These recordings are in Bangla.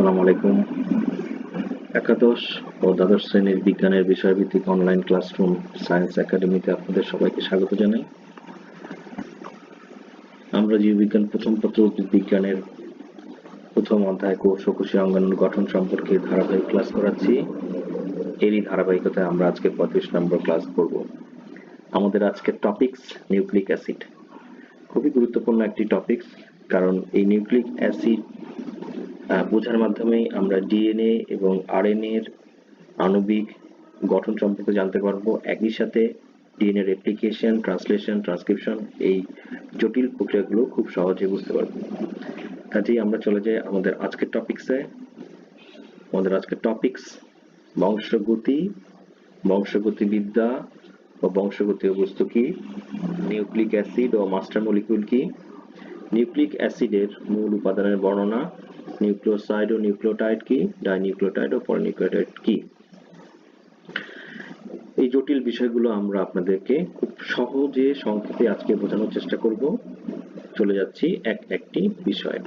আসসালামু আলাইকুম। একাদশ ও দ্বাদশ শ্রেণির বিজ্ঞানের বিষয়ভিত্তিক অনলাইন ক্লাসরুম সায়েন্স একাডেমিতে আপনাদের সবাইকে স্বাগত জানাই। আমরা জীববিজ্ঞান প্রথম পত্র উদ্ভিদ বিজ্ঞানের প্রথম অধ্যায় কোষ ও কোষীয় অঙ্গাণুর গঠন সম্পর্কে ধারাবাহিক ক্লাস করাচ্ছি। এরই ধারাবাহিকতায় আমরা আজকে পঁয়ত্রিশ নম্বর ক্লাস করব। আমাদের আজকের টপিকস নিউক্লিক অ্যাসিড খুবই গুরুত্বপূর্ণ একটি টপিকস কারণ এই নিউক্লিক অ্যাসিড বোঝার মাধ্যমেই আমরা ডিএনএ এবং আরএনএ এর আণবিক গঠন সম্পর্কে জানতে পারব। একই সাথে ডিএনএ রেপ্লিকেশন ট্রান্সলেশন ট্রান্সক্রিপশন এই জটিল প্রক্রিয়াগুলো খুব সহজে বুঝতে পারব। কাজেই আমরা চলে যাই আমাদের আজকের টপিকসে আমাদের আজকের টপিকস বংশগতি, বংশগতিবিদ্যা ও বংশগতীয় বস্তু কি, নিউক্লিক অ্যাসিড ও মাস্টার মলিকিউল কি, নিউক্লিক অ্যাসিডের মূল উপাদানের বর্ণনা নিউক্লিওসাইড ও নিউক্লিওটাইড কি? ডাইনিউক্লিওটাইড ও পলিনিউক্লিওটাইড কি? এই জটিল বিষয়গুলো আমরা আপনাদেরকে খুব সহজে সংক্ষেপে আজকে বোঝানোর চেষ্টা করব। চলে যাচ্ছি এক একটি বিষয়।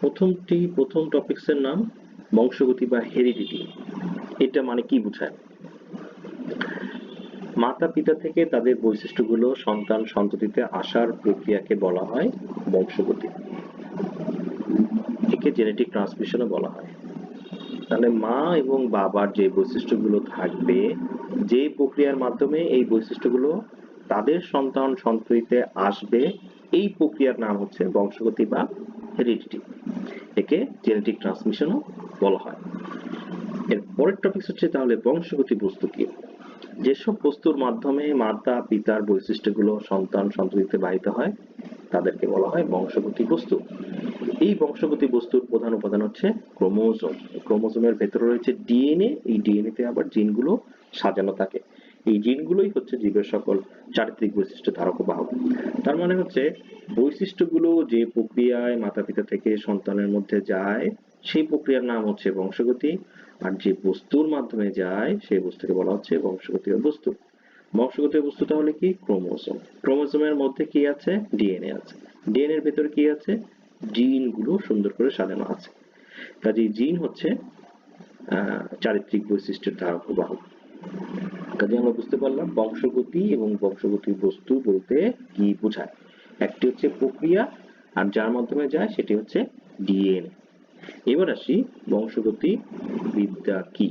প্রথমটি, প্রথম টপিকসের নাম বংশগতি বা হেরিডিটি এটা মানে কি বোঝায়? মাতা পিতা থেকে তাদের বৈশিষ্ট্যগুলো সন্তান সন্ততিতে আসার প্রক্রিয়াকে বলা হয় বংশগতি। একে জেনেটিক ট্রান্সমিশনও বলা হয়। তাহলে মা এবং বাবার যে বৈশিষ্ট্যগুলো থাকবে, যে প্রক্রিয়ার মাধ্যমে এই বৈশিষ্ট্যগুলো তাদের সন্তান সন্ততিতে আসবে, এই প্রক্রিয়ার নাম হচ্ছে বংশগতি বা হেরিডিটি। একে জেনেটিক ট্রান্সমিশনও বলা হয়। এর পরের টপিক হচ্ছে তাহলে বংশগতি বস্তু কি? যেসব বস্তুর মাধ্যমে মাতা, পিতার বৈশিষ্ট্যগুলো সন্তান সন্ততিতে বাহিত হয়, তাদেরকে বলা হয় বংশগতি বস্তু। এই বংশগতি বস্তুর প্রধান উপাদান হচ্ছে ক্রোমোজোম। ক্রোমোজোমের ভেতরে রয়েছে ডিএনএ। এই ডিএনএ তে আবার জিনগুলো সাজানো থাকে। এই জিনগুলোই হচ্ছে জীবের সকল চারিত্রিক বৈশিষ্ট্য ধারক বাহক। তার মানে হচ্ছে বৈশিষ্ট্যগুলো যে প্রক্রিয়ায় মাতা পিতা থেকে সন্তানের মধ্যে যায়, সেই প্রক্রিয়ার নাম হচ্ছে বংশগতি। আর যে বস্তুর মাধ্যমে যায়, সেই বস্তুকে বলা হচ্ছে বংশগতীয় বস্তু। বংশগতীয় বস্তু তাহলে কি? ক্রোমোজোম। ক্রোমোজোমের মধ্যে কি আছে? ডিএনএ আছে। ডিএনএ এর ভেতরে কি আছে? জিনগুলো সুন্দর করে সাজানো আছে। কাজে জিন হচ্ছে চারিত্রিক বৈশিষ্ট্যের ধারক বাহক কাজে আমরা বুঝতে পারলাম বংশগতি এবং বংশগতি বস্তু বলতে কি বোঝায়। একটি হচ্ছে প্রক্রিয়া আর যার মাধ্যমে যায় সেটি হচ্ছে ডিএনএ। এবার আসি বংশগতি বিদ্যা কি?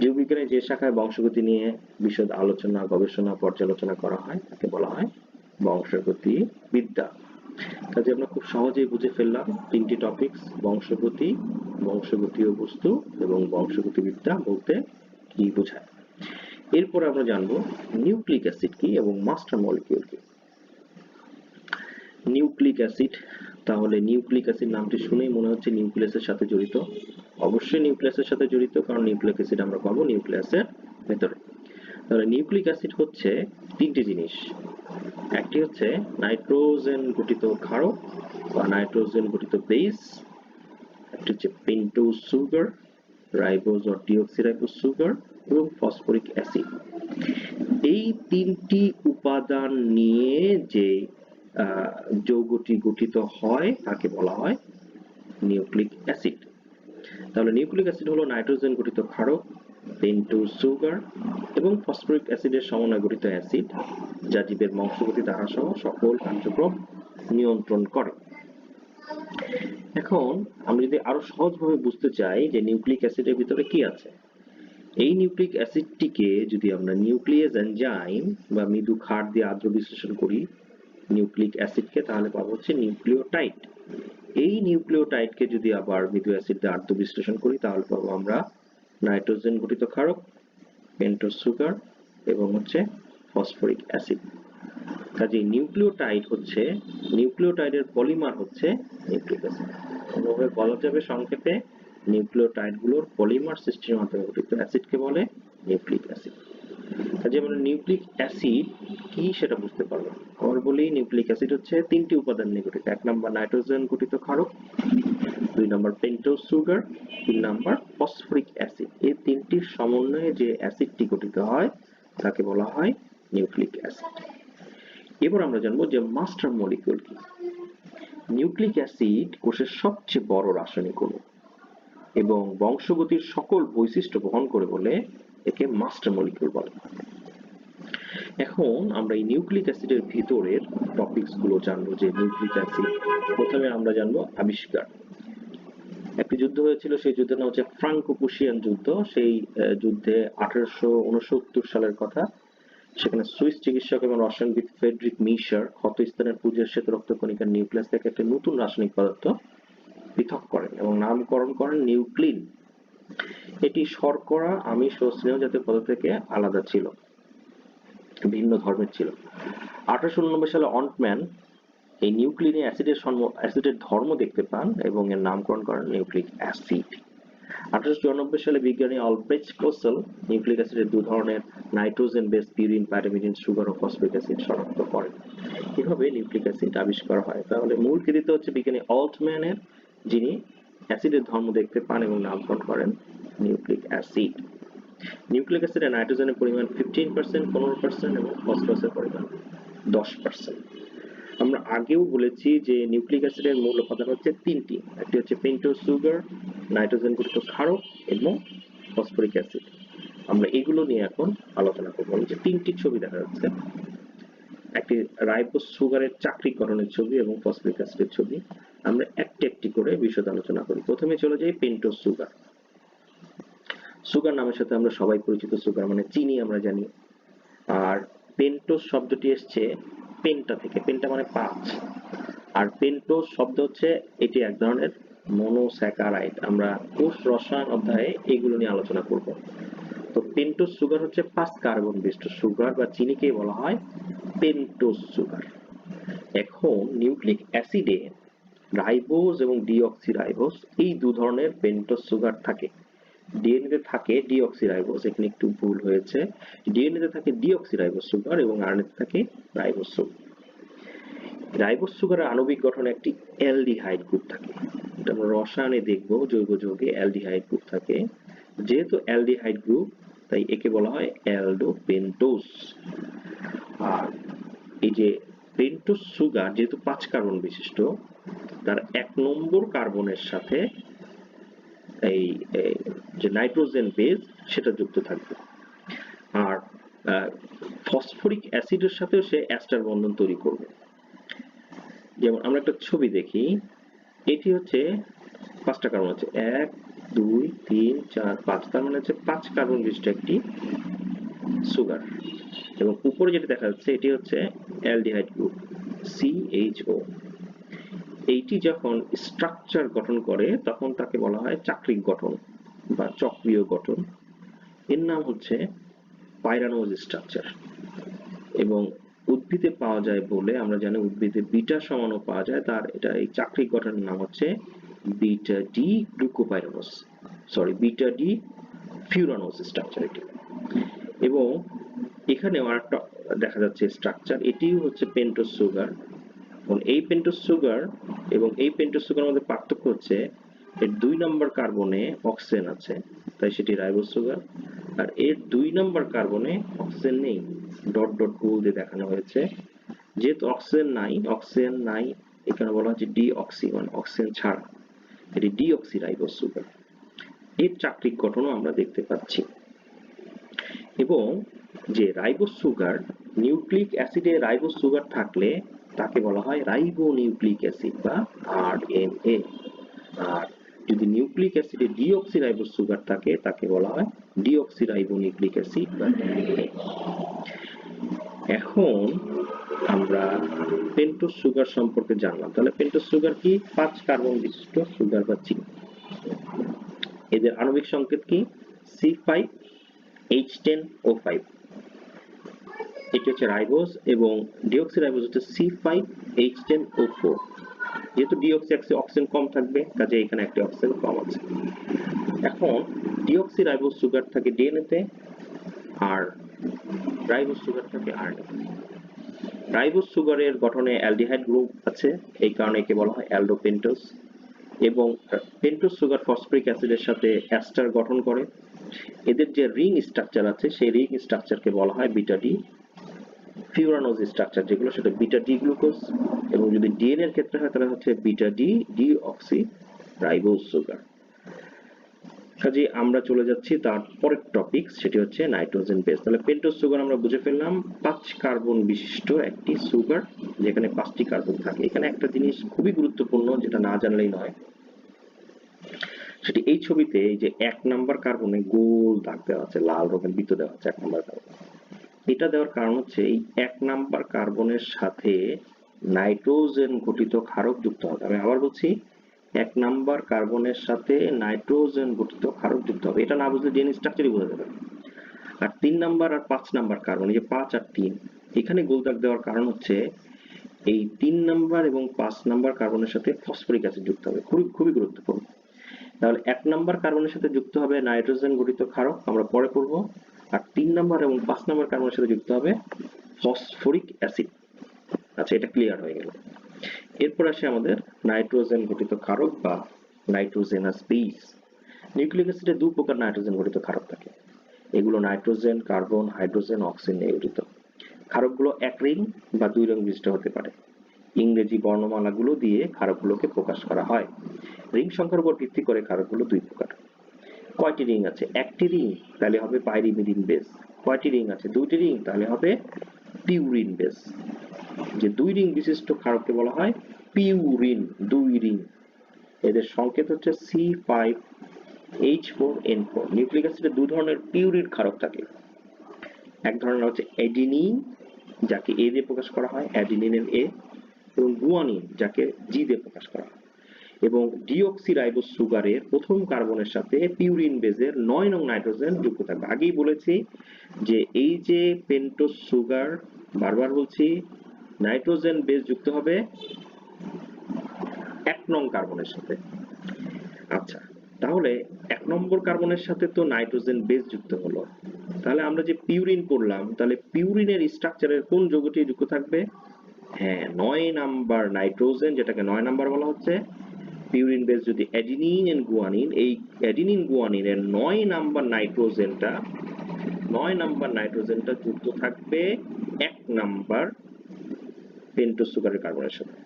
জীববিজ্ঞানের যে শাখায় বংশগতি নিয়ে বিশদ আলোচনা, গবেষণা, পর্যালোচনা করা হয়, তাকে বলা হয় বংশগতি বিদ্যা। কাজে আমরা খুব সহজেই বুঝে ফেললাম তিনটি টপিকস বংশগতি বংশগতীয় বস্তু এবং বংশগতি বিদ্যা বলতে কি বোঝায়। এরপর আমরা জানব নিউক্লিক অ্যাসিড কি এবং মাস্টার মলিকিউল কি। নিউক্লিক অ্যাসিড, তাহলে নিউক্লিক অ্যাসিড নামটি শুনেই মনে হচ্ছে নিউক্লিয়াসের সাথে জড়িত। অবশ্যই নিউক্লিয়াসের সাথে জড়িত, কারণ নিউক্লিক অ্যাসিড আমরা পাবো নিউক্লিয়াসের ভেতরে। তাহলে নিউক্লিক অ্যাসিড হচ্ছে তিনটি জিনিস। একটি হচ্ছে নাইট্রোজেন গঠিত ক্ষারক বা নাইট্রোজেন গঠিত বেস একটি হচ্ছে pentose sugar ribose or deoxyribose sugar এবং ফসফরিক অ্যাসিড এই তিনটি উপাদান নিয়ে যে যৌগটি গঠিত হয়, তাকে বলা হয় নিউক্লিক অ্যাসিড। তাহলে নিউক্লিক অ্যাসিড হলো নাইট্রোজেন গঠিত ক্ষারক পেন্টোজ সুগার এবং ফসফরিক অ্যাসিডের সমন্বয়ে গঠিত অ্যাসিড, যা জীবের বংশগতি ধারা সহ সকল কার্যক্রম নিয়ন্ত্রণ করে। এখন আমরা যদি আরও সহজভাবে বুঝতে চাই যে নিউক্লিক অ্যাসিডের ভিতরে কি আছে, এই নিউক্লিক অ্যাসিডটিকে যদি আমরা নিউক্লিয়াস এনজাইম বা মৃদু ক্ষার দিয়ে আদ্র বিশ্লেষণ করি নিউক্লিক অ্যাসিডকে, তাহলে পাবো হচ্ছে নিউক্লিওটাইড। এই নিউক্লিওটাইডকে যদি আবার মৃদু অ্যাসিড দিয়ে আদ্র বিশ্লেষণ করি, তাহলে পাবো আমরা নাইট্রোজেন গঠিত ক্ষারক। পেন্টোজ সুগার এবং হচ্ছে ফসফরিক অ্যাসিড। কাজে নিউক্লিওটাইড হচ্ছে, নিউক্লিওটাইডের পলিমার হচ্ছে নিউক্লিক অ্যাসিড। অন্যভাবে বলা যাবে সংক্ষেপে নিউক্লিওটাইডগুলোর পলিমার সৃষ্টির মাধ্যমে গঠিত অ্যাসিডকে বলে নিউক্লিক অ্যাসিড। কাজে আমরা নিউক্লিক অ্যাসিড কি সেটা বুঝতে পারব আবার বলি নিউক্লিক অ্যাসিড হচ্ছে তিনটি উপাদান নিয়ে গঠিত। এক নম্বর নাইট্রোজেন গঠিত ক্ষারক দুই নম্বর পেন্টোজ সুগার তিন নম্বর ফসফরিক অ্যাসিড এই তিনটির সমন্বয়ে যে অ্যাসিডটি গঠিত হয়, তাকে বলা হয় নিউক্লিক অ্যাসিড এবার আমরা জানব যে মাস্টার মলিকিউল কি। নিউক্লিক অ্যাসিড কোষের সবচেয়ে বড় রাসায়নিক অণু এবং বংশগতির সকল বৈশিষ্ট্য বহন করে বলে একে মাস্টার মলিকিউল বলে। এখন আমরা এই নিউক্লিক অ্যাসিডের ভিতরের টপিকসগুলো জানব যে নিউক্লিক অ্যাসিড প্রথমে আমরা জানব আবিষ্কার। একটি যুদ্ধ হয়েছিল, সেই যুদ্ধের নাম হচ্ছে ফ্রাঙ্কো পুশিয়ান যুদ্ধ। সেই যুদ্ধে আঠারোশো উনসত্তর সালের কথা, সেখানে সুইস চিকিৎসক এবং রসায়নবিদ ফেডরিক মিশার ক্ষত স্থানের পুজোর শ্বেত রক্তকণিকার নিউক্লিয়াস থেকে একটি নতুন রাসায়নিক পদার্থ পৃথক করেন এবং নামকরণ করেন নিউক্লিন। এটি শর্করা, আমিষ ও স্নেহ জাতীয় পদার্থ থেকে আলাদা ছিল, ভিন্ন ধর্মের ছিল। আঠারোশো উননব্বই সালে অন্টম্যান এই নিউক্লিনে অ্যাসিডের অ্যাসিডের ধর্ম দেখতে পান এবং এর নামকরণ করেন নিউক্লিক অ্যাসিড। আঠারোশো চুরানব্বই সালে বিজ্ঞানী অলব্রেচ কোসেল নিউক্লিক অ্যাসিডের দু ধরনের nitrogen base purine pyrimidine, sugar ও ফসফিক অ্যাসিড শনাক্ত করেন। এভাবে নিউক্লিক অ্যাসিড আবিষ্কার হয়? তাহলে মূল কৃতিত্ব হচ্ছে বিজ্ঞানী অল্টম্যানের যিনি অ্যাসিডের ধর্ম দেখতে পান এবং নামকরণ করেন নিউক্লিক অ্যাসিড। নিউক্লিক অ্যাসিডে নাইট্রোজেনের পরিমাণ ফিফটিন পার্সেন্ট পনেরো পার্সেন্ট এবং ফসফরাসের পরিমাণ দশ পার্সেন্ট আমরা আগেও বলেছি যে নিউক্লিক অ্যাসিডের মূল উপাদান হচ্ছে তিনটি। একটি হচ্ছে পেন্টোজ সুগার, নাইট্রোজেন যুক্ত ক্ষারক এবং ফসফরিক অ্যাসিড। আমরা এগুলো নিয়ে এখন আলোচনা করব। যে তিনটি ছবি দেখা যাচ্ছে, একটি রাইবোস সুগারের চাকরি গঠনের ছবি এবং ফসফরিক অ্যাসিডের ছবি। আমরা একটি একটি করে বিশদ আলোচনা করি। প্রথমে চলে যাই পেন্টোজ সুগার। সুগার নামের সাথে আমরা সবাই পরিচিত। সুগার মানে চিনি আমরা জানি। আর পেন্টোজ শব্দটি এসছে পেন্টা থেকে, পেন্টা মানে পাঁচ। আর পেন্টোজ শব্দ হচ্ছে এটি এক ধরনের মনোস্যাকারাইড আমরা কোষ রসায়ন অধ্যায়ে এগুলো নিয়ে আলোচনা করব। তো পেন্টোজ সুগার হচ্ছে পাঁচ কার্বন বিশিষ্ট সুগার বা চিনিকে বলা হয় পেন্টোজ সুগার এখন নিউক্লিক অ্যাসিডে রাইবোজ এবং ডিঅক্সিরাইবোজ এই দু ধরনের পেন্টোজ সুগার থাকে। ডিএনএ তে থাকে ডিঅক্সিরাইবোজ এখানে একটু ভুল হয়েছে। ডিএনএ তে থাকে ডিঅক্সিরাইবোজ সুগার এবং আরএনএ তে থাকে রাইবোজ সুগার রাইবোজ সুগারের আণবিক গঠনে একটি অ্যালডিহাইড গ্রুপ থাকে। এটা আমরা রসায়নে দেখব, জৈব যৌগে অ্যালডিহাইড গ্রুপ থাকে। যেহেতু অ্যালডিহাইড গ্রুপ তাই একে বলা হয় অ্যালডোপেন্টোজ আর এই যে পেন্টোজ সুগার যেহেতু পাঁচ কার্বন বিশিষ্ট, তার এক নম্বর কার্বনের সাথে এই যে নাইট্রোজেন বেস, সেটা যুক্ত থাকবে। আর ফসফরিক অ্যাসিডের সাথেও সে অ্যাস্টার বন্ধন তৈরি করবে। যেমন আমরা একটা ছবি দেখি, এটি হচ্ছে পাঁচটা কার্বন আছে। এক, দুই, তিন, চার, পাঁচ। তার মানে হচ্ছে পাঁচ কার্বন বিশিষ্ট একটি সুগার। এবং উপরে যেটা দেখা যাচ্ছে, এটি হচ্ছে অ্যালডিহাইড গ্রুপ সিএইচও এইটি যখন স্ট্রাকচার গঠন করে, তখন তাকে বলা হয় চাক্রিক গঠন বা চক্রীয় গঠন। এর নাম হচ্ছে পাইরানোজ স্ট্রাকচার। এবং উদ্ভিদে পাওয়া যায় বলে আমরা জানি উদ্ভিদে বিটা সমানও পাওয়া যায়। তার এটা এই চাক্রিক গঠনের নাম হচ্ছে beta D glucopyranose. Sorry beta D furanose structure এটি। এবং এখানেও আরেকটা দেখা যাচ্ছে স্ট্রাকচার। এটিও হচ্ছে পেন্টোজ সুগার। এবং এই পেন্টোজ সুগার এবং এই পেন্টোজ সুগার মধ্যে পার্থক্য হচ্ছে এর দুই নম্বর কার্বনে অক্সিজেন আছে, তাই সেটি রাইবোজ সুগার আর এর দুই নম্বর কার্বনে অক্সিজেন নেই, ডট ডট গোল দিয়ে দেখানো হয়েছে। যেহেতু অক্সিজেন নাই অক্সিজেন নাই, এখানে বলা হচ্ছে ডি অক্সি মানে অক্সিজেন ছাড়া। এটি ডি অক্সি রাইবোজ সুগার এর চাকরিক গঠনও আমরা দেখতে পাচ্ছি। এবং যে রাইবোজ সুগার নিউক্লিক অ্যাসিডে রাইবোজ সুগার থাকলে তাকে বলা হয় রাইবো নিউক্লিক অ্যাসিড বা আরএনএ। আর যদি নিউক্লিক অ্যাসিডে ডিঅক্সিরাইবোজ সুগার থাকে, তাকে বলা হয় ডিঅক্সিরাইবো নিউক্লিক অ্যাসিড বা ডিএনএ। এখন আমরা পেন্টোজ সুগার সম্পর্কে জানলাম। তাহলে পেন্টোজ সুগার কি? পাঁচ কার্বন বিশিষ্ট সুগার বা চিনি এদের আণবিক সংকেত কি? C five, H ten O five. এটি হচ্ছে রাইবোজ এবং ডিঅক্সিরাইবোজ হচ্ছে C five H ten O four যেহেতু ডিঅক্সি অক্সিজেন কম থাকবে, কাজে এখানে একটি অক্সিজেন কম আছে। এখন, ডিঅক্সিরাইবোজ সুগার থাকে ডিএনএ তে আর রাইবোজ সুগার থাকে আরএনএ রাইবোজ সুগারের গঠনে অ্যালডিহাইড গ্রুপ আছে, এই কারণে একে বলা হয় অ্যালডোপেন্টোজ। এবং পেন্টোজ সুগার ফসফরিক অ্যাসিডের সাথে অ্যাস্টার গঠন করে। এদের যে রিং স্ট্রাকচার আছে, সেই রিং স্ট্রাকচারকে বলা হয় বিটা ডি। ফিউরানোজ স্ট্রাকচার যেগুলো সেটা বিটা ডি গ্লুকোজ এবং যদি ডিএনএ এর ক্ষেত্রে হয়, তাহলে হচ্ছে beta D D oxy ribose sugar. কাজে আমরা চলে যাচ্ছি তার পরের টপিক, সেটি হচ্ছে নাইট্রোজেন বেস। তাহলে পেন্টোজ সুগার আমরা বুঝে ফেললাম, পাঁচ কার্বন বিশিষ্ট একটি সুগার, যেখানে পাঁচটি কার্বন থাকে। এখানে একটা জিনিস খুবই গুরুত্বপূর্ণ, যেটা না জানলেই নয়। সেটি এই ছবিতে এই যে এক নাম্বার কার্বনে গোল দাগ দেওয়া আছে, লাল রঙের বৃত্ত দেওয়া আছে, এক নাম্বার কার্বন। এটা দেওয়ার কারণ হচ্ছে এই এক নাম্বার কার্বনের সাথে নাইট্রোজেন ঘটিত ক্ষারক যুক্ত হবে। আমি আবার বলছি, এক নাম্বার কার্বনের সাথে নাইট্রোজেন গঠিত ক্ষারক যুক্ত হবে। এটা না বুঝলে ডিএনএ স্ট্রাকচারই বোঝা যাবে আর তিন নাম্বার আর পাঁচ নাম্বার কার্বন, এই যে পাঁচ আর তিন, এখানে গোল দাগ দেওয়ার কারণ হচ্ছে এই তিন নাম্বার এবং পাঁচ নাম্বার কার্বনের সাথে ফসফরিক অ্যাসিড যুক্ত হবে। খুবই খুবই গুরুত্বপূর্ণ। তাহলে এক নাম্বার কার্বনের সাথে যুক্ত হবে নাইট্রোজেন গঠিত ক্ষারক, আমরা পরে পড়ব। আর তিন নাম্বার এবং পাঁচ নাম্বার কার্বনের সাথে যুক্ত হবে ফসফরিক অ্যাসিড। আচ্ছা এটা ক্লিয়ার হয়ে গেল। এরপর আসে আমাদের নাইট্রোজেন গঠিত ক্ষারক বা নাইট্রোজেনাস বেস নিউক্লিক অ্যাসিডে দু প্রকার নাইট্রোজেন গঠিত ক্ষারক থাকে। এগুলো নাইট্রোজেন, কার্বন, হাইড্রোজেন অক্সিজেন নিয়ে গঠিত। ক্ষারকগুলো এক রিং বা দুই রং বিশিষ্ট হতে পারে। ইংরেজি বর্ণমালাগুলো দিয়ে ক্ষারকগুলোকে প্রকাশ করা হয়। রিং সংখ্যার উপর ভিত্তি করে ক্ষারকগুলো দুই প্রকার। কয়টি রিং আছে? একটি রিং, তাহলে হবে পাইরিমিডিন বেস কয়টি রিং আছে? দুইটি রিং, তাহলে হবে পিউরিন বেস যে দুই রিং বিশিষ্ট ক্ষারককে বলা হয় পিউরিন দুই রিং। এদের সংকেত হচ্ছে C five H four N four nucleic অ্যাসিডে দু ধরনের পিউরিন ক্ষারক থাকে। এক ধরনের হচ্ছে অ্যাডিনিন যাকে এ দিয়ে প্রকাশ করা হয় অ্যাডিনিন এ এবং গুয়ানিন যাকে জি দিয়ে প্রকাশ করা হয়। এবং ডিঅক্সিরাইবোজ সুগারের প্রথম কার্বনের সাথে পিউরিন বেজের নয় নং নাইট্রোজেন যুক্ত থাকবে। আগেই বলেছি যে এই যে পেন্টোজ সুগার, বারবার বলছি, নাইট্রোজেন বেস যুক্ত হবে এক নং কার্বনের সাথে। আচ্ছা তাহলে এক নম্বর কার্বনের সাথে তো নাইট্রোজেন বেস যুক্ত হলো। তাহলে আমরা যে পিউরিন করলাম, তাহলে পিউরিনের স্ট্রাকচারের কোন যৌগটি যুক্ত থাকবে? হ্যাঁ নয় নাম্বার নাইট্রোজেন, যেটাকে নয় নাম্বার বলা হচ্ছে পিউরিন বেস যদি অ্যাডিনিন এন্ড গুয়ানিন এই অ্যাডিনিন গুয়ানিনের নয় নাম্বার নাইট্রোজেনটা নয় নাম্বার নাইট্রোজেনটা যুক্ত থাকবে এক নাম্বার পেন্টোজ সুগারের কার্বনের সাথে।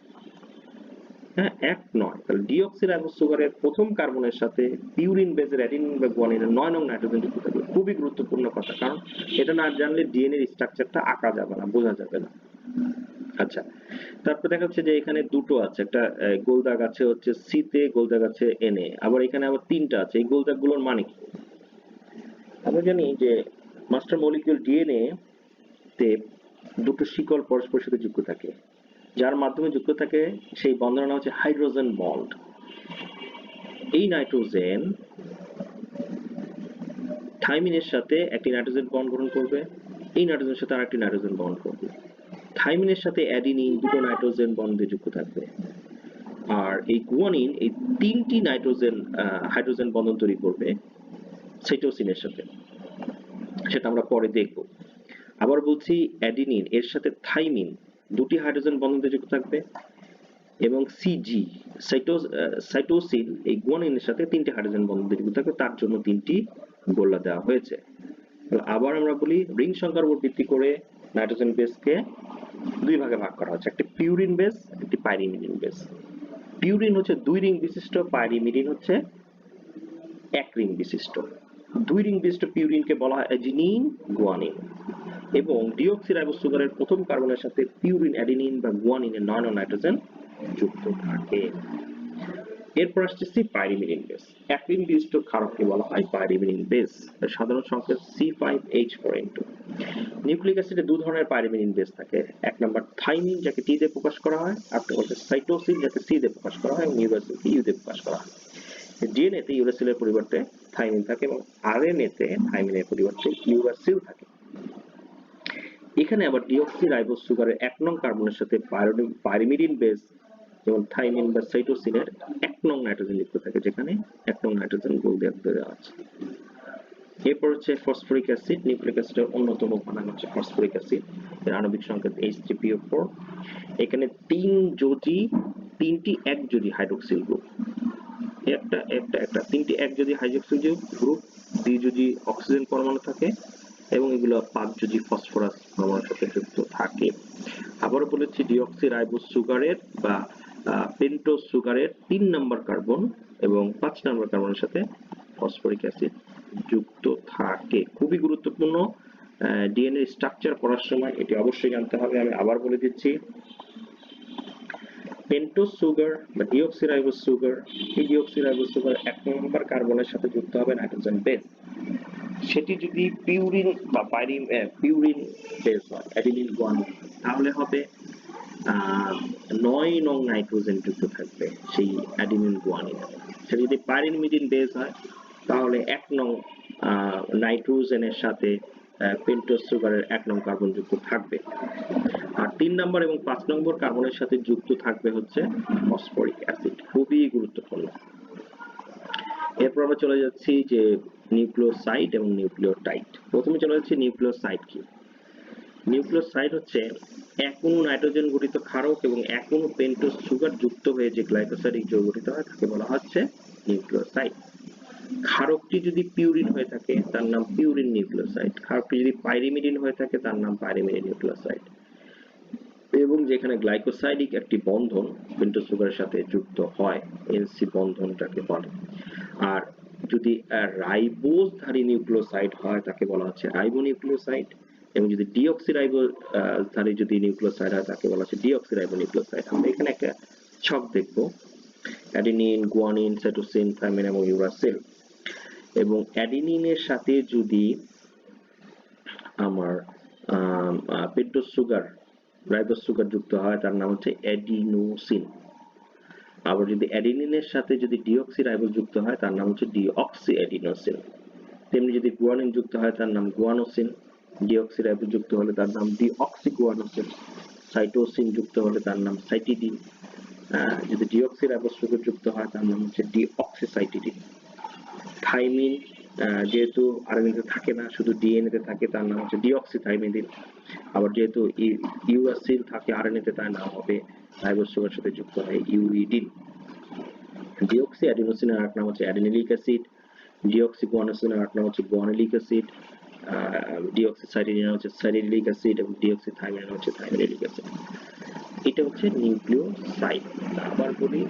হ্যাঁ এক নয়। তাহলে ডিঅক্সিরাইবোজ সুগারের প্রথম কার্বনের সাথে পিউরিন বেজের অ্যাডিনিন বা গুয়ানিনের নয় নং নাইট্রোজেন যুক্ত থাকবে। খুবই গুরুত্বপূর্ণ কথা, কারণ এটা না জানলে ডিএনএ এর স্ট্রাকচারটা আঁকা যাবে না, বোঝা যাবে না। আচ্ছা তারপর দেখা যাচ্ছে যে এখানে দুটো আছে, একটা গোল দাগ আছে হচ্ছে সি তে গোল দাগ আছে এন এ, আবার এখানে আবার তিনটা আছে, এই গোল দাগগুলোর মানে কি? আমরা জানি যে মাস্টার মলিকিউল ডিএনএ তে দুটো শিকল পরস্পরের সাথে যুক্ত থাকে, যার মাধ্যমে যুক্ত থাকে সেই বন্ধনের নাম হচ্ছে হাইড্রোজেন বন্ড। এই নাইট্রোজেন থাইমিনের সাথে একটি নাইট্রোজেন বন্ড গ্রহণ করবে, এই নাইট্রোজেনের সাথে আরেকটি নাইট্রোজেন বন্ড করবে। থাইমিনের সাথে অ্যাডিনিন দুটো নাইট্রোজেন বন্ডে যুক্ত থাকবে। আর এই গুয়ানিন এই তিনটি নাইট্রোজেন হাইড্রোজেন বন্ধন তৈরি করবে সাইটোসিনের সাথে। সেটা আমরা পরে দেখব। আবার বলছি অ্যাডিনিন, এর সাথে থাইমিন দুটি হাইড্রোজেন বন্ধনে যুক্ত থাকবে এবং সিজি সাইটোসিন এই গুয়ানিনের সাথে তিনটি হাইড্রোজেন বন্ধনে যুক্ত থাকবে, তার জন্য তিনটি গোল্লা দেওয়া হয়েছে। আবার আমরা বলি রিং সংখ্যার উপর ভিত্তি করে নাইট্রোজেন বেসকে দুই ভাগে ভাগ করা হচ্ছে। একটি পিউরিন বেস, একটি পাইরিমিডিন বেস। পিউরিন হচ্ছে দুই রিং বিশিষ্ট, পাইরিমিডিন হচ্ছে এক রিং বিশিষ্ট। দুই রিং বিশিষ্ট পিউরিনকে বলা হয় অ্যাজিনিন গুয়ানিন। এবং ডিঅক্সিরাইবোজ সুগারের প্রথম কার্বনের সাথে পিউরিন, অ্যাডিনিন বা গুয়ানিনের নয় নং নাইট্রোজেন যুক্ত থাকে। এরপর আসছে সি পাইরিমিডিন বেস। এক রিং বিশিষ্ট ক্ষারককে বলা হয় পাইরিমিডিন বেস। সাধারণ সংকেত C five H four nucleic অ্যাসিডে দু ধরনের পাইরিমিডিন বেস থাকে। এক নম্বর থাইমিন যাকে টি দিয়ে প্রকাশ করা হয়, আর একটা হচ্ছে সাইটোসিন যাকে সি দিয়ে প্রকাশ করা হয়, এবং ইউরাসিলকে ইউ দিয়ে প্রকাশ করা হয়। ডিএনএ তে ইউরাসিলের পরিবর্তে থাইমিন থাকে, এবং আরএনএ তে থাইমিনের পরিবর্তে ইউরাসিল থাকে। এখানে আবার ডিঅক্সি রাইবোজ সুগারের এক নং কার্বনের সাথে পাইরিমিডিন বেস যেমন থাইমিন বা সাইটোসিনের এক নং নাইট্রোজেন যুক্ত থাকে, যেখানে এক নং নাইট্রোজেন গোল দেওয়া আছে। এরপর হচ্ছে ফসফরিক অ্যাসিড? নিউক্লিক অ্যাসিডের অন্যতম উপাদান হচ্ছে ফসফরিক অ্যাসিড, এর আণবিক সংকেত H3PO4 এখানে তিন যোজি তিনটি এক যোজি হাইড্রোক্সিল গ্রুপ একটা একটা একটা, তিনটি এক যোজি হাইড্রোক্সিল গ্রুপ দ্বিযোজি অক্সিজেন পরমাণু থাকে, এবং এগুলো পাঁচ যদি ফসফরাস পরমাণুর সাথে যুক্ত থাকে। আবারও বলেছি ডিঅক্সি রাইবোজ সুগারের বা পেন্টোজ সুগারের তিন নম্বর কার্বন এবং পাঁচ নম্বর কার্বনের সাথে ফসফরিক অ্যাসিড যুক্ত থাকে। খুবই গুরুত্বপূর্ণ ডিএনএ স্ট্রাকচার পড়ার সময় এটি অবশ্যই জানতে হবে। আমি আবার বলে দিচ্ছি পেন্টোজ সুগার বা ডিঅক্সিরাইবোজ সুগার এই ডিঅক্সিরাইবোজ সুগার এক নম্বর কার্বনের সাথে যুক্ত হবে নাইট্রোজেন বেস সেটি যদি পিউরিন বা পাইরিন পিউরিন বেস হয় অ্যাডিনিন গুয়ানিন তাহলে হবে নয় নং নাইট্রোজেন যুক্ত থাকবে সেই অ্যাডিনিন গুয়ানিন সেটা যদি পাইরিনমিডিন বেস হয় তাহলে এক নং নাইট্রোজেনের সাথে পেন্টোজ সুগারের এক নং কার্বন যুক্ত থাকবে। আর তিন নম্বর এবং পাঁচ নম্বর কার্বনের সাথে যুক্ত থাকবে হচ্ছে ফসফরিক অ্যাসিড, খুবই গুরুত্বপূর্ণ। এরপর আমরা চলে যাচ্ছি যে নিউক্লিওসাইড এবং নিউক্লিওটাইড। প্রথমে চলে যাচ্ছি নিউক্লিওসাইড কি? নিউক্লিওসাইড হচ্ছে এক অণু নাইট্রোজেন গঠিত ক্ষারক এবং এক অণু পেন্টোজ সুগার যুক্ত হয়ে যে গ্লাইকোসাইডিক যৌগ গঠিত হয়, তাকে বলা হচ্ছে নিউক্লিওসাইড। ক্ষারকটি যদি পিউরিন হয়ে থাকে, তার নাম পিউরিন নিউক্লিওসাইড। ক্ষারকটি যদি পাইরিমিডিন হয়ে থাকে, তার নাম পাইরিমিডিন নিউক্লিওসাইড। এবং যেখানে গ্লাইকোসাইডিক একটি বন্ধন পেন্টোজ সুগারের সাথে যুক্ত হয়, এনসি বন্ধনটাকে বলে। আর যদি রাইবোজধারী নিউক্লিওসাইড হয়, তাকে বলা হচ্ছে রাইবোনিউক্লিওসাইড। এবং যদি ডিঅক্সিরাইবো ধারী যদি নিউক্লিওসাইড হয়, তাকে বলা হচ্ছে ডিঅক্সিরাইবোনিউক্লিওসাইড। আমরা এখানে একটা ছক দেখব। অ্যাডিনিন, গুয়ানিন সাইটোসিন থাইমিন এবং ইউরাসিল। এবং অ্যাডিনিনের সাথে যদি আমার পেন্টোজ সুগার রাইবোজ সুগার যুক্ত হয়, তার নাম হচ্ছে অ্যাডিনোসিন। আবার যদি অ্যাডিনিনের সাথে যদি ডিঅক্সি রাইবোজ যুক্ত হয়, তার নাম হচ্ছে ডিঅক্সি অ্যাডিনোসিন তেমনি যদি গুয়ানিন যুক্ত হয়, তার নাম গুয়ানোসিন। ডিঅক্সি রাইবোজ যুক্ত হলে তার নাম ডিঅক্সি গুয়ানোসিন সাইটোসিন যুক্ত হলে তার নাম সাইটিডিন। যদি ডিঅক্সি রাইবোজ সুগার যুক্ত হয়, তার নাম হচ্ছে ডিঅক্সিসাইটিডিন। থাইমিন যেহেতু আরএনএতে থাকে না, শুধু ডিএনএ তে থাকে, তার নাম হচ্ছে ডিঅক্সিথাইমিডিন আবার যেহেতু ইউরাসিল থাকে আরএনএতে তার নাম হবে রাইবোজ সুগারের সাথে যুক্ত হয় ইউরিডিন ডিঅক্সি অ্যাডিনোসিনের আরেক নাম হচ্ছে অ্যাডিনিলিক অ্যাসিড ডিঅক্সি গুয়ানোসিনের আরেক নাম হচ্ছে গুয়ানিলিক অ্যাসিড ডিঅক্সি সাইডিনিন হচ্ছে সাইডিলিক অ্যাসিড এবং ডিঅক্সি থাইমিন হচ্ছে থাইমিনিলিক অ্যাসিড এটা হচ্ছে নিউক্লিওসাইড আবার বলি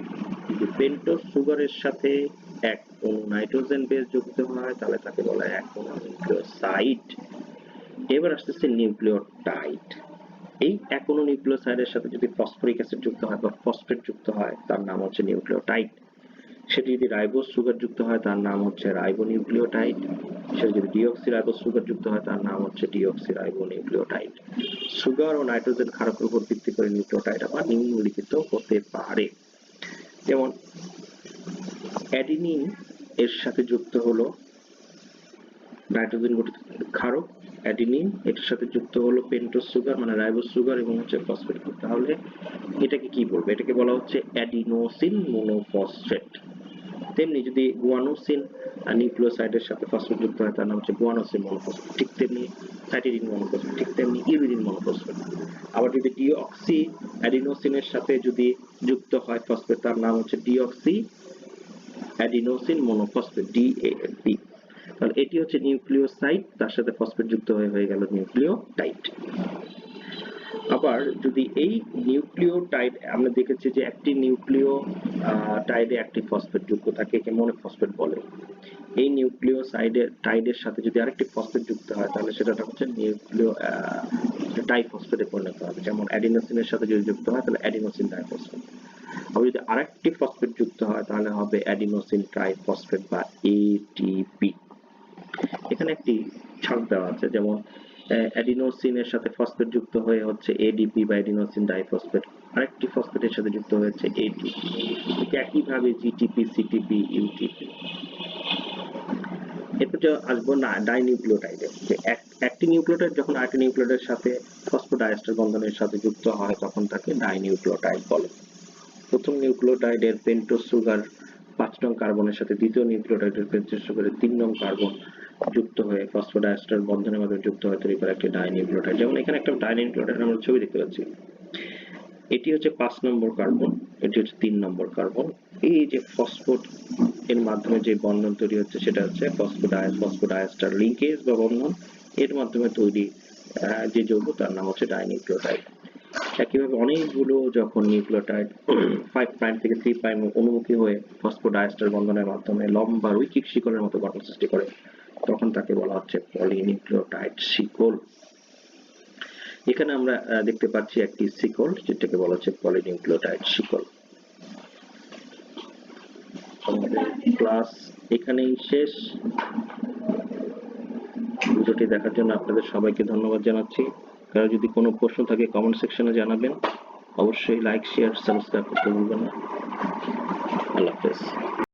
পেন্টোজ সুগারের সাথে এক অণু নাইট্রোজেন বেস যুক্ত হয়, তাহলে তাকে বলা হয় এক অণু নিউক্লিওসাইড। এবার আসতেছে নিউক্লিওটাইড। এই এক অণু নিউক্লিওসাইডের সাথে যদি ফসফরিক অ্যাসিড যুক্ত হয় বা ফসফেট যুক্ত হয়, তার নাম হচ্ছে নিউক্লিওটাইড। সেটি যদি রাইবোজ সুগার যুক্ত হয়, তার নাম হচ্ছে রাইবো রাইবোনিউক্লিওটাইড সেটি যদি ডিঅক্সি রাইবোজ সুগার যুক্ত হয়, তার নাম হচ্ছে ডিঅক্সি রাইবোনিউক্লিওটাইড সুগার ও নাইট্রোজেন ক্ষারকের উপর ভিত্তি করে নিউক্লিওটাইড আবার নিম্নলিখিত হতে পারে। যেমন, অ্যাডিনিন এর সাথে যুক্ত হলো নাইট্রোজেন গঠিত ক্ষারক, অ্যাডিনিন এর সাথে যুক্ত হলো পেন্টোজ সুগার মানে রাইবোজ সুগার এবং হচ্ছে ফসফেট। তাহলে এটাকে কি বলব? এটাকে বলা হচ্ছে অ্যাডিনোসিন মোনোফসফেট। তেমনি যদি গুয়ানোসিন নিউক্লিওসাইডের সাথে ফসফেট যুক্ত হয়, তার নাম হচ্ছে গুয়ানোসিন মনোফসফেট ঠিক তেমনি সাইটিডিন মনোফসফেট ঠিক তেমনি ইউরিডিন মনোফসফেট আবার যদি ডিঅক্সি অ্যাডিনোসিনের সাথে যদি যুক্ত হয় ফসফেট তার নাম হচ্ছে ডিঅক্সি অ্যাডিনোসিন মনোফসফেট ডিএএফপি তাহলে এটি হচ্ছে নিউক্লিওসাইড তার সাথে ফসফেট যুক্ত হয়ে হয়ে গেল নিউক্লিওটাইড। আবার যদি এই নিউক্লিওটাইড, আমরা দেখেছি যে একটি নিউক্লিও টাইডে একটি ফসফেট যুক্ত থাকে, একে মনোফসফেট বলে। এই নিউক্লিওসাইডে, টাইডের সাথে যদি আরেকটি ফসফেট যুক্ত হয়, তাহলে সেটা হচ্ছে নিউক্লিও ডাইফসফেটে পরিণত হবে। যেমন অ্যাডিনোসিনের সাথে যদি যুক্ত হয়, তাহলে অ্যাডিনোসিন ডাইফসফেট। আবার যদি আরেকটি ফসফেট যুক্ত হয়, তাহলে হবে অ্যাডিনোসিন ট্রাইফসফেট বা এটিপি এখানে একটি ছাড় দেওয়া আছে, যেমন অ্যাডিনোসিনের সাথে ফসফেট যুক্ত হয়ে হচ্ছে এডিপি বা অ্যাডিনোসিন ডাইফসফেট আরেকটি ফসফেটের সাথে যুক্ত হয়েছে এটিপি একইভাবে জিটিপি সিটিপি ইউটিপি এরপর আসব না ডাইনিউক্লিওটাইডে যে একটি নিউক্লিওটাইড যখন আরেকটি নিউক্লিওটাইডের সাথে ফসফোডাইএস্টার বন্ধনের সাথে যুক্ত হয়, তখন তাকে ডাইনিউক্লিওটাইড বলে। প্রথম নিউক্লিওটাইডের পেন্টোজ সুগার পাঁচ নং কার্বনের সাথে দ্বিতীয় নিউক্লিওটাইডের পেন্টোজ সুগারের তিন নং কার্বন যুক্ত হয়ে ফসফোডাইএস্টার বন্ধনের মাধ্যমে যুক্ত হয়ে তৈরি করে একটি ডাইনিউক্লিওটাইড। যেমন এখানে একটা ডাইনিউক্লিওটাইড আমরা ছবি দেখতে পাচ্ছি। এটি হচ্ছে পাঁচ নম্বর কার্বন, এটি হচ্ছে তিন নম্বর কার্বন। এই যে ফসফোড এর মাধ্যমে যে বন্ধন তৈরি হচ্ছে, সেটা হচ্ছে ফসফোডাই, ফসফোডাইএস্টার লিঙ্কেজ বা বন্ধন। এর মাধ্যমে তৈরি যে যৌগ, তার নাম হচ্ছে ডাইনিউক্লিওটাইড। একইভাবে অনেকগুলো যখন নিউক্লিওটাইড ফাইভ প্রাইম থেকে থ্রি প্রাইম অনুমুখী হয়ে ফসফোডাইস্টার বন্ধনের মাধ্যমে লম্বা রৈখিক শিকলের মতো গঠন সৃষ্টি করে, তখন তাকে বলা হচ্ছে পলিনিউক্লিওটাইড শিকল এখানে আমরা দেখতে পাচ্ছি একটি শিকল যেটাকে বলা হচ্ছে পলিনিউক্লিওটাইড শিকল ক্লাস এখানেই শেষ। ভিডিওটি দেখার জন্য আপনাদের সবাইকে ধন্যবাদ জানাচ্ছি। কারও যদি কোনো প্রশ্ন থাকে কমেন্ট সেকশনে জানাবেন। অবশ্যই লাইক শেয়ার সাবস্ক্রাইব করতে ভুলবেন না। আল্লাহ হাফেজ।